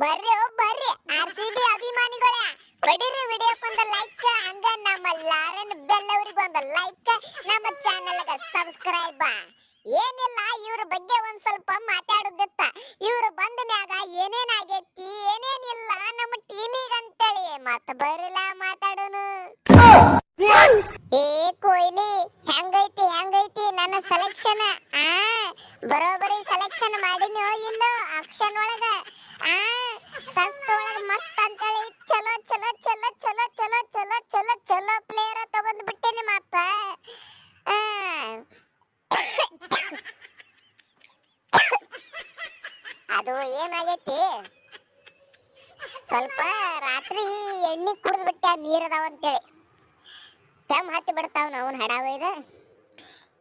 ಬರ್ರಿ ಬರ್ರಿ. R C B ಅಭಿಮಾನಿಗಳ ಹೊಡಿರಿ ವಿಡಿಯೋಕ್ಕೊಂದು ಲೈಕ್ ಹಂಗ ನಮ್ಮ ಲಾರನ್ ಬೆಲ್ ಒಂದು ಲೈಕ್ ನಮ್ಮ ಚಾನೆಲ್ಗೆ ಸಬ್ಸ್ಕ್ರೈಬ್ ಏನಿಲ್ಲ, ಇವ್ರ ಬಗ್ಗೆ ಒಂದ್ ಸ್ವಲ್ಪ ಮಾತಾಡುದಿತ್ತ. ಇವ್ರು ಬಂದ ಮ್ಯಾಗ ಏನೇನ್ ಆಗೈತಿ, ಏನೇನಿಲ್ಲ, ನಮ್ಮ ಟೀಮಿಗೆ ಅಂತೇಳಿ ಮತ್ತ ಬರಿಲ್ಲ ಮಾತಾಡೋನು. ಏ ಕೊಹ್ಲಿ, ಹೆಂಗೈತಿ ಹೆಂಗೈತಿ ನನ್ನ ಸೆಲೆಕ್ಷನ್ ಆ? ಬರೋಬರಿ ಸೆಲೆಕ್ಷನ್ ಮಾಡಿನೋ ಇಲ್ಲೋ ಆಕ್ಷನ್ ಒಳಗ ಆ ಸಸ್ತ ಒಳಗ ಮಸ್ತ್ ಅಂತೇಳಿ ಚಲೋ ಚಲೋ ಚಲೋ ಚಲೋ ಚಲೋ ಚಲೋ ಚಲೋ ಚಲೋ ಪ್ಲೇಯರ್ ತಗೊಂಡ್ ಬಿಟ್ಟೆ ನಿಮ್ಮ ಆ. ಅದು ಏನಾಗೈತಿ? ಸ್ವಲ್ಪ ರಾತ್ರಿ ಎಣ್ಣೆ ಕುಡಿದ್ಬಿಟ್ಟೆ ನೀರದಾವ ಅಂತೇಳಿ. ಕೆಮ್ಮ ಹತ್ತಿ ಬಿಡ್ತಾವ ನಾವು ಹಡಾವ ಒಯ್ದ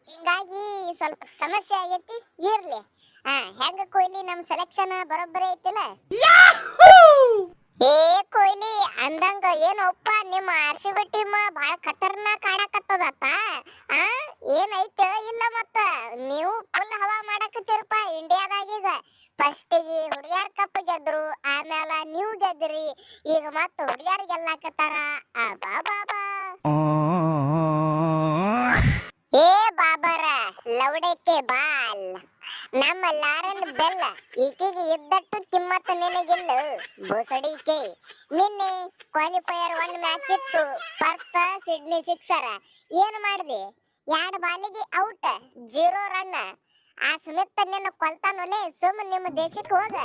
ಹಿಂಗಾಗಿ ಸ್ವಲ್ಪ ಸಮಸ್ಯೆ ಆಗೈತಿ. ಇರ್ಲಿ. ಹಾ, ಹೆಂಗ ಕೊಹ್ಲಿ ನಮ್ ಸೆಲೆಕ್ಷನ್ ಬರೋಬ್ಬರಿ ಐತಿಲ್ಲ? ಏ ಕೊಹ್ಲಿ, ಅಂದಂಗ ಏನಪ್ಪ, ನಿಮ್ಮ ಆರ್ ಸಿ ಬಿ ಟೀಮ್ ಬಹಳ ಖತರ್ನಾಕ್ ಆಡಕತ್ತದಪ್ಪ ಆ, ಏನೈತೆ ಇಲ್ಲ ಮತ್ತ? ನೀವು ಫುಲ್ ಹವಾ ಮಾಡಕತ್ತೀರಪ್ಪ ಇಂಡಿಯಾದಾಗ ಈಗ. ಫಸ್ಟಿಗೆ ಹುಡುಗಿಯರ್ ಕಪ್ ಗೆದ್ರು ಆಮೇಲೆ ನೀವು ಗೆದ್ರಿ. ಈಗ ಮತ್ತ ಹುಡುಗಿಯರ್ ಗೆಲ್ಲಾಕತ್ತಾರ. ಆ, ಬಾ ಬಾ ಬಾ ಏ ಬಾಬರ ಲವಡಕ್ಕೆ ಬಾಲ್ ನಮ್ಮ ಲಾರನ್ ಬೆಲ್ಲ, ಈಕೆಗೆ ಇದ್ದಟ್ಟು ಕಿಮ್ಮತ್ತು ನಿನಗಿಲ್ಲ. ಬೋಸಡಿಕೆ ನಿನ್ನೆ ಕ್ವಾಲಿಫೈಯರ್ ಒನ್ ಮ್ಯಾಚ್ ಇತ್ತು. Perth Sydney sixer. ಏನು ಮಾಡಿದೆ? ಎರಡು ಬಾಲಿಗೆ ಔಟ್ ಜೀರೋ ರನ್ ಆ ಸುಮಿತ್ ನಿನ್ನ ಕೊಲ್ತಾನೊಲೆ, ಸುಮ್ ನಿಮ್ಮ ದೇಶಕ್ಕೆ ಹೋಗ.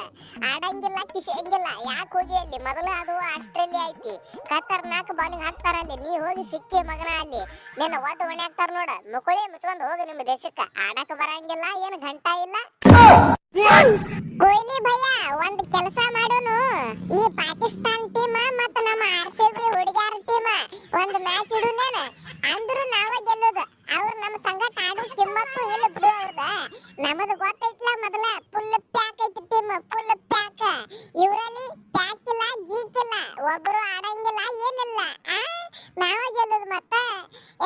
ಆಡಂಗಿಲ್ಲ ಕಿಸಿಯಂಗಿಲ್ಲ ಯಾಕೆ ಹೋಗಿ ಅಲ್ಲಿ? ಮೊದಲು ಅದು ಆಸ್ಟ್ರೇಲಿಯಾ ಐತಿ. ಖತರ್ನಾಕ್ ಬಾಲಿಂಗ್ ಹಾಕ್ತಾರ ಅಲ್ಲಿ. ನೀ ಹೋಗಿ ಸಿಕ್ಕಿ ಮಗನ ಅಲ್ಲಿ. ನಿನ್ನ ಒದ್ದ ಒಣೆ ಹಾಕ್ತಾರ ನೋಡ. ಮುಕುಳಿ ಮುಚ್ಕೊಂಡ್ ಹೋಗಿ ನಿಮ್ಮ ದೇಶಕ್ಕ. ಆಡಕ್ ಬರಂಗಿಲ್ಲ, ಏನು ಗಂಟ ಇಲ್ಲ. ಕೊಹ್ಲಿ ಭಯ್ಯ, ಒಂದ್ ಕೆಲಸ ಮಾಡೋನು. ಈ ಪಾಕಿಸ್ತಾನ್ ಟೀಮ್ ಮತ್ತ ನಮ್ಮ ಆರ್ ಸಿ ಬಿ ಹುಡುಗ್ಯಾರ ಟೀಮ್ ಒಂದ್ ಮ್ಯಾಚ್ ಇಡುನೇನ. ಅಂದ್ರು ನಾವ ಗೆಲ್ಲೋದು. ಅವ್ರ ನಮ್ಮ ಸಂಗಟ ಆಡೋ ಕಿಮ್ಮತ್ತು ಇಲ್ಲ ಬಿಡು ಅವ್ರದ. ನಮದು ಗೊತ್ತೈತ್ಲ ಮೊದಲ. ಫುಲ್ ಪ್ಯಾಕ್ ಐತಿ ಟೀಮ್ ಫುಲ್ ಪ್ಯಾಕ್ ಒಬ್ಬರು ಆಡಂಗಿಲ್ಲ, ಏನಿಲ್ಲ. ಆ? ನಾವ ಗೆಲ್ಲೋದು ಮತ್ತ?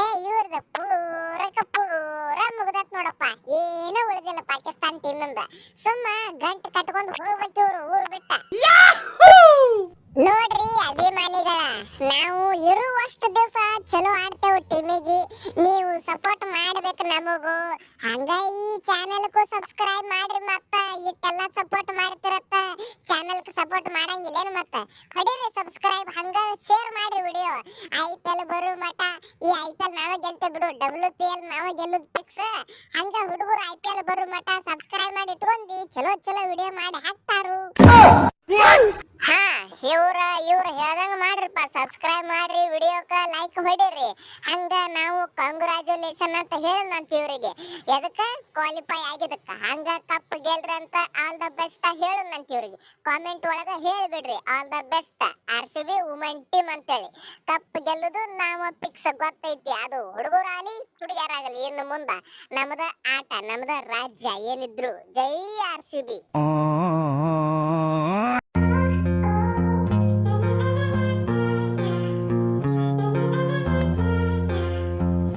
ಏ, ಇವ್ರದ ಪೂರಕ ಪೂರ ಮುಗ್ದತ್ ನೋಡಪ್ಪ. ಏನೂ ಉಳಿದಿಲ್ಲ ಪಾಕಿಸ್ತಾನ ಟೀಮಿಂದ ಸುಮ್ಮ ಗಂಟು ಕಟ್ಕೊಂಡು ಹೋಗ್ಬೇಕು ಇವ್ರು ಊರ್ ಬಿಟ್ಟ. ನೋಡ್ರಿ ಅಭಿಮಾನಿಗಳ, ನಾವು ಇರುವಷ್ಟು ದಿವಸ ಚಲೋ ಆಡ್ತೇವೆ ಟೀಮಿಗೆ ನೀವು ಸಪೋರ್ಟ್ ಮಾಡ್ಬೇಕು ನಮಗೂ. ಹಂಗ ಈ ಚಾನೆಲ್ಗೂ ಸಬ್ಸ್ಕ್ರೈಬ್ ಮಾಡ್ರಿ ಮತ್ತ. ಇಟ್ಟೆಲ್ಲ ಸಪೋರ್ಟ್ ಮಾಡ್ತಿರತ್ತ. ಚಾನೆಲ್ಗೆ ಸಪೋರ್ಟ್ ಮಾಡಂಗಿಲ್ಲೇನು ಮತ್ತ? ಹೊಡೀರಿ ಹಂಗ ಶೇರ್ ಮಾಡ್ರಿ ವಿಡಿಯೋ ಐ ಪಿ ಎಲ್ ಬರೋ ಮಟ ಈ ಐ ಪಿ ಎಲ್ ನಾವೇ ಗೆಲ್ತೇವೆ ಬಿಡು. ಡಬ್ಲ್ಯೂ ಪಿ ಎಲ್ ನಾವೇ ಗೆಲ್ಲುದು ಫಿಕ್ಸ್ ಹಂಗ ಹುಡುಗರು ಐ ಪಿ ಎಲ್ ಬರೋ ಮಟ ಸಬ್ಸ್ಕ್ರೈಬ್ ಮಾಡಿ ಇಟ್ಕೊಂಡಿ. ಚಲೋ ಚಲೋ ವಿಡಿಯೋ ಮಾಡಿ ಹಾಕ್ತಾರು. ಹಾ. ಇವ್ರ, ಇವ್ರು ಹೇಳ್ದಂಗ ಮಾಡ್ರಿಪ್ಪ. ಸಬ್ಸ್ಕ್ರೈಬ್ ಮಾಡ್ರಿ, ವಿಡಿಯೋಕ ಲೈಕ್ ಹೊಡಿರಿ ಹಂಗ ನಾವು ಕಂಗ್ರಾಚುಲೇಷನ್ ಅಂತ ಹೇಳಂತ ಇವರಿಗೆ. ಎದಕ್ಕ? ಕ್ವಾಲಿಫೈ ಆಗಿದಕ್ಕ ಹಂಗ ಕಪ್ ಗೆಲ್ರಿ ಅಂತ ಆಲ್ ದ ಬೆಸ್ಟ್ ಹೇಳಂತ ಇವರಿಗೆ. ಕಾಮೆಂಟ್ ಒಳಗ ಹೇಳಿಬಿಡ್ರಿ. All the best R C B women team ಅಂತೇಳಿ. ಕಪ್ ಗೆಲ್ಲುದು ನಾವು ಪಿಕ್ಸ್ ಗೊತ್ತೈತಿ. ಅದು ಹುಡುಗರಾಗಲಿ, ಹುಡುಗಿಯರಾಗಲಿ ಇನ್ನು ಮುಂದೆ. ನಮ್ದ ಆಟ, ನಮ್ದ ರಾಜ್ಯ ಏನಿದ್ರು. ಜೈ ಆರ್ ಸಿ ಬಿ